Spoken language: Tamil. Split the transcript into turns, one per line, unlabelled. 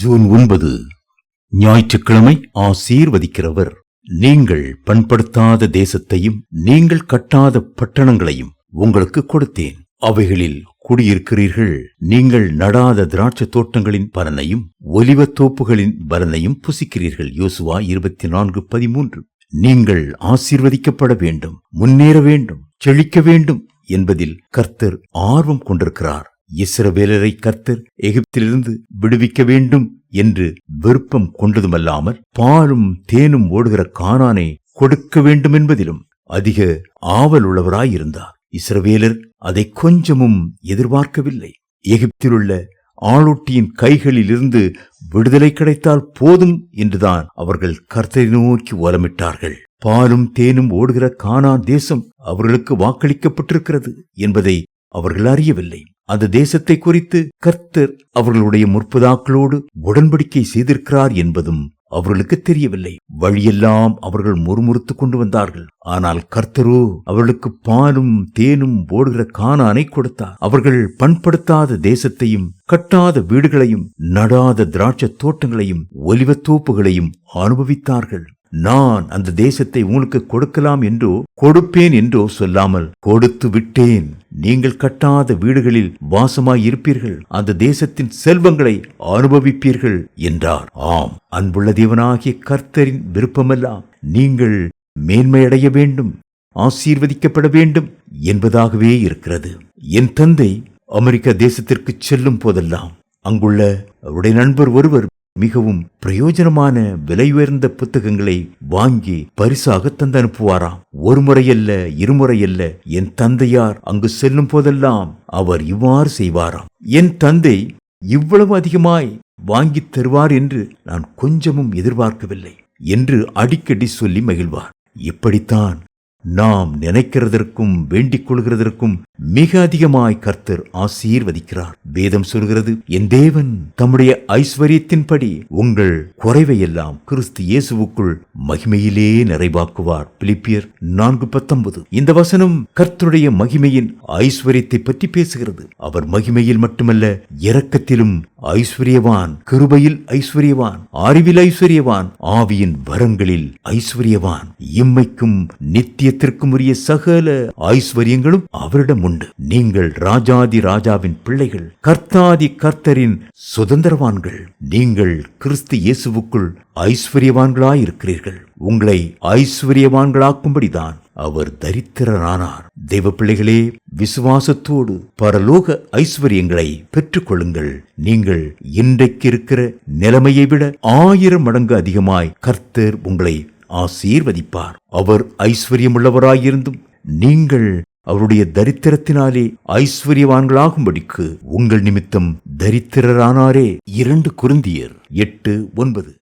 ஜூன் ஒன்பது ஞாயிற்றுக்கிழமை ஆசீர்வதிக்கிறவர். நீங்கள் பண்படுத்தாத தேசத்தையும் நீங்கள் கட்டாத பட்டணங்களையும் உங்களுக்கு கொடுத்தேன். அவைகளில் குடியிருக்கிறீர்கள். நீங்கள் நடாத திராட்சை தோட்டங்களின் பலனையும் ஒலிவ தோப்புகளின் பலனையும் புசிக்கிறீர்கள். யோசுவா இருபத்தி நான்கு பதிமூன்று. நீங்கள் ஆசீர்வதிக்கப்பட வேண்டும் முன்னேற வேண்டும் செழிக்க வேண்டும் என்பதில் கர்த்தர் ஆர்வம் கொண்டிருக்கிறார். இஸ்ரவேலரை கர்த்தர் எகிப்திலிருந்து விடுவிக்க வேண்டும் என்று விருப்பம் கொண்டதுமல்லாமல் பாலும் தேனும் ஓடுகிற கானானை கொடுக்க வேண்டும் என்பதிலும் அதிக ஆவல் உள்ளவராயிருந்தார் இஸ்ரவேலர் அதை கொஞ்சமும் எதிர்பார்க்கவில்லை. எகிப்திலுள்ள ஆளொட்டியின் கைகளிலிருந்து விடுதலை கிடைத்தால் போதும் என்றுதான் அவர்கள் கர்த்தரை நோக்கி ஓலமிட்டார்கள். பாலும் தேனும் ஓடுகிற கானான் தேசம் அவர்களுக்கு வாக்களிக்கப்பட்டிருக்கிறது என்பதை அவர்கள் அறியவில்லை. அந்த தேசத்தை குறித்து கர்த்தர் அவர்களுடைய முற்பதாக்களோடு உடன்படிக்கை செய்திருக்கிறார் என்பதும் அவர்களுக்கு தெரியவில்லை. வழியெல்லாம் அவர்கள் முறுமுறுத்துக் கொண்டு வந்தார்கள். ஆனால் கர்த்தரோ அவர்களுக்கு பாலும் தேனும் ஓடுகிற காணானை கொடுத்தார். அவர்கள் பண்படுத்தாத தேசத்தையும் கட்டாத வீடுகளையும் நடாத திராட்சை தோட்டங்களையும் ஒலிவத்தோப்புகளையும் அனுபவித்தார்கள். நான் அந்த தேசத்தை உங்களுக்கு கொடுக்கலாம் என்றோ கொடுப்பேன் என்றோ சொல்லாமல் கொடுத்து விட்டேன் நீங்கள் கட்டாத வீடுகளில் வாசமாய் இருப்பீர்கள் அந்த தேசத்தின் செல்வங்களை அனுபவிப்பீர்கள் என்றார். ஆம் அன்புள்ள தேவனாகிய கர்த்தரின் விருப்பமெல்லாம் நீங்கள் மேன்மையடைய வேண்டும் ஆசீர்வதிக்கப்பட வேண்டும் என்பதாகவே இருக்கிறது. என் தந்தை அமெரிக்க தேசத்திற்கு செல்லும் போதெல்லாம் அங்குள்ள அவருடைய நண்பர் ஒருவர் மிகவும் பிரயோஜனமான விலை உயர்ந்த புத்தகங்களை வாங்கி பரிசாக தந்து அனுப்புவாராம் ஒரு முறையல்ல இருமுறையல்ல என் தந்தையார் அங்கு செல்லும் போதெல்லாம் அவர் இவ்வாறு செய்வாராம். என் தந்தை இவ்வளவு அதிகமாய் வாங்கித் தருவார் என்று நான் கொஞ்சமும் எதிர்பார்க்கவில்லை என்று அடிக்கடி சொல்லி மகிழ்வார். இப்படித்தான் நாம் நினைக்கிறதற்கும் வேண்டிக் கொள்கிறதற்கும் மிக அதிகமாய் கர்த்தர் ஆசீர்வதிக்கிறார். வேதம் சொல்கிறது என் தேவன் தம்முடைய ஐஸ்வர்யத்தின்படி உங்கள் குறைவையெல்லாம் கிறிஸ்து இயேசுவுக்குள் மகிமையிலே நிறைவாக்குவார். பிலிப்பியர் நான்கு பத்தொன்பது. இந்த வசனம் கர்த்தருடைய மகிமையின் ஐஸ்வர்யத்தை பற்றி பேசுகிறது. அவர் மகிமையில் மட்டுமல்ல இரக்கத்திலும் ஐஸ்வர்யவான் கிருபையில் ஐஸ்வர்யவான் அறிவில் ஐஸ்வர்யவான் ஆவியின் வரங்களில் ஐஸ்வர்யவான். இம்மைக்கும் நித்தியத்திற்கும் உரிய சகல ஐஸ்வர்யங்களும் அவரிடம் உண்டு. நீங்கள் ராஜாதி ராஜாவின் பிள்ளைகள் கர்த்தாதி கர்த்தரின் சுதந்திரவான்கள். நீங்கள் கிறிஸ்து இயேசுவுக்குள் ஐஸ்வர்யவான்களாயிருக்கிறீர்கள். உங்களை ஐஸ்வர்யவான்களாக்கும்படிதான் அவர் தரித்திரரானார். தெய்வ பிள்ளைகளே விசுவாசத்தோடு பரலோக ஐஸ்வர்யங்களை பெற்றுக்கொள்ளுங்கள். நீங்கள் இன்றைக்கு இருக்கிற நிலைமையை விட ஆயிரம் மடங்கு அதிகமாய் கர்த்தர் உங்களை ஆசீர்வதிப்பார். அவர் ஐஸ்வர்யமுள்ளவராயிருந்தும் நீங்கள் அவருடைய தரித்திரத்தினாலே ஐஸ்வர்யவான்களாகும்படிக்கு உங்கள் நிமித்தம் தரித்திரரானாரே. இரண்டு குருந்தியர் எட்டு ஒன்பது.